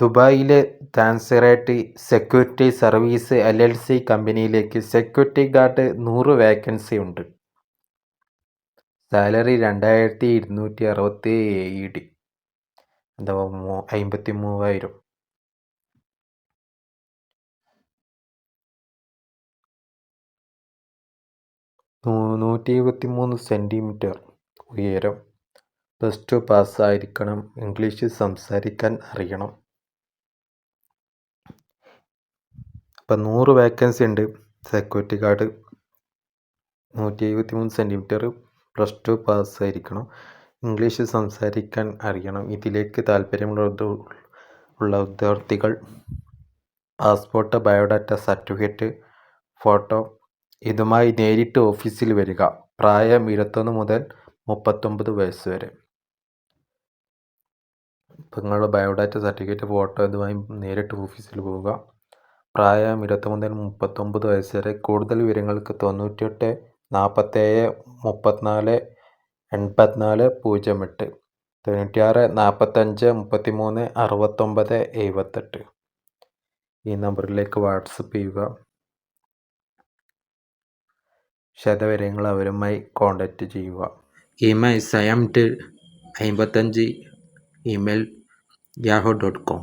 ദുബായിലെ താൻസിറേറ്റ് security service L. L. C. കമ്പനിയിലേക്ക് security guard നൂറ് വേക്കൻസി ഉണ്ട്. സാലറി രണ്ടായിരത്തി ഇരുന്നൂറ്റി അറുപത്തി ഏഴ്. ഡി. അഥവാ ഇരുപത്തി മൂന്ന് സെന്റിമീറ്റർ ഉയരം. പ്ലസ് ടു പാസ്സായിരിക്കണം. ഇംഗ്ലീഷ് സംസാരിക്കാൻ അറിയണം. ഇപ്പം നൂറ് വേക്കൻസി ഉണ്ട്. സെക്യൂരിറ്റി ഗാർഡ് നൂറ്റി എഴുപത്തി മൂന്ന് സെന്റിമീറ്റർ പ്ലസ് ടു പാസ്സായിരിക്കണം. ഇംഗ്ലീഷ് സംസാരിക്കാൻ അറിയണം. ഇതിലേക്ക് താല്പര്യമുള്ള ഉള്ള വിദ്യാർത്ഥികൾ പാസ്പോർട്ട്, ബയോഡാറ്റ, സർട്ടിഫിക്കറ്റ്, ഫോട്ടോ ഇതുമായി നേരിട്ട് ഓഫീസിൽ വരിക. പ്രായം ഇരുപത്തൊന്ന് മുതൽ മുപ്പത്തൊമ്പത് വയസ്സ് വരെ. നിങ്ങളുടെ ബയോഡാറ്റ, സർട്ടിഫിക്കറ്റ്, ഫോട്ടോ ഇതുമായി നേരിട്ട് ഓഫീസിൽ പോവുക. പ്രായം ഇരുപത്തൊന്ന് മുതൽ മുപ്പത്തൊമ്പത് വയസ്സ് വരെ. കൂടുതൽ വിവരങ്ങൾക്ക് തൊണ്ണൂറ്റെട്ട് നാൽപ്പത്തേഴ് മുപ്പത്തിനാല് എൺപത്തിനാല് പൂജ്യം എട്ട് തൊണ്ണൂറ്റിയാറ് നാൽപ്പത്തഞ്ച് മുപ്പത്തിമൂന്ന് അറുപത്തൊമ്പത് എഴുപത്തെട്ട് ഈ നമ്പറിലേക്ക് വാട്സപ്പ് ചെയ്യുക. വിശദവിവരങ്ങൾ അവരുമായി കോൺടാക്റ്റ് ചെയ്യുക. ഇമെയിൽ സയം ട് അമ്പത്തഞ്ച് ഇമെയിൽ യാഹോ ഡോട്ട് കോം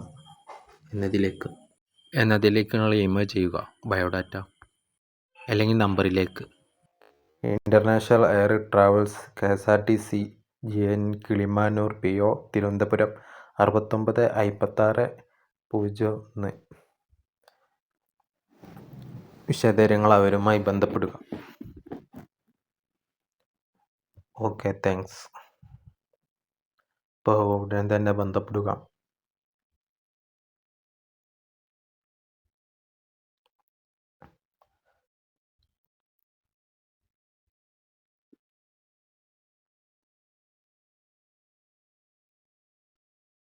എന്നതിലേക്ക് എന്നതിലേക്ക് നിങ്ങൾ ഇമെയിൽ ചെയ്യുക ബയോഡാറ്റ അല്ലെങ്കിൽ നമ്പറിലേക്ക്. International air travels K. S. R. T. C. G. N. Kilimanoor P. O. Thiruvananthapuram അറുപത്തൊമ്പത് അയ്പത്താറ് പൂജ്യം ഒന്ന് വിശദങ്ങൾ അവരുമായി ബന്ധപ്പെടുക. Okay thanks. ഇപ്പോൾ ഉടൻ തന്നെ ബന്ധപ്പെടുക.